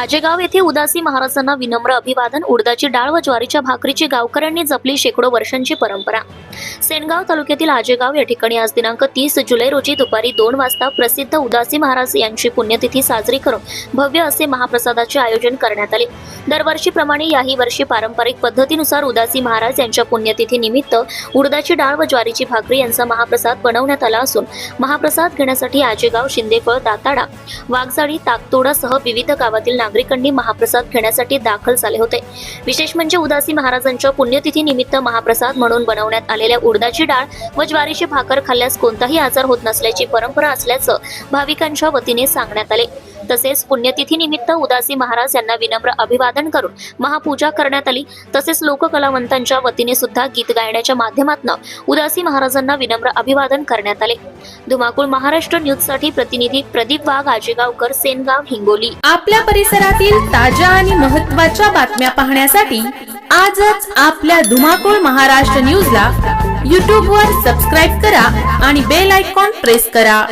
आजेगाव येथे उदासी महाराजांना विनम्र अभिवादन उडदाची डाळ व ज्वारीच्या भाकरीची गावकऱ्यांनी जपली शेकडो वर्षांची परंपरा. सेनगाव तालुक्यातील आजेगाव या ठिकाणी आज दिनांक तीस जुलै रोजी दुपारी दोन वाजता प्रसिद्ध उदासी महाराज यांची पुण्यतिथी साजरी करून भव्य असे महाप्रसादाचे आयोजन करण्यात आले. दरवर्षीप्रमाणे याही वर्षी पारंपरिक पद्धतीनुसार उदासी महाराज यांच्या पुण्यतिथी निमित्त उडदाची डाळ व ज्वारीची भाकरी यांचा महाप्रसाद बनवण्यात आला असून महाप्रसाद घेण्यासाठी आजेगाव शिंदेफळ दाताडा वाघजाळी ताकतोडासह विविध गावातील नागरिकांनी महाप्रसाद घेण्यासाठी दाखल झाले होते. विशेष म्हणजे उदासी महाराजांच्या पुण्यतिथी निमित्त महाप्रसाद म्हणून बनवण्यात आलेल्या उडदाची डाळ व ज्वारीची भाकर खाल्ल्यास कोणताही आजार होत नसल्याची परंपरा असल्याचं भाविकांच्या वतीने सांगण्यात आले. तसेच पुण्यतिथी निमित्त उदासी महाराज यांना विनम्र अभिवादन करून महापूजा करण्यात आली. तसेच लोककलावंतांच्या वतीने सुद्धा गीत गायण्याच्या माध्यमातून उदासी महाराजांना विनम्र अभिवादन करण्यात आले. धुमाकूळ महाराष्ट्र न्यूजसाठी प्रतिनिधी प्रदीप वाघ आजेगावकर सेनगाव हिंगोली. आपल्या परिसरातील ताज्या आणि महत्त्वाच्या बातम्या पाहण्यासाठी आजच आपल्या धुमाकूळ महाराष्ट्र न्यूजला यूट्यूबवर सबस्क्राईब करा आणि बेल आयकॉन प्रेस करा.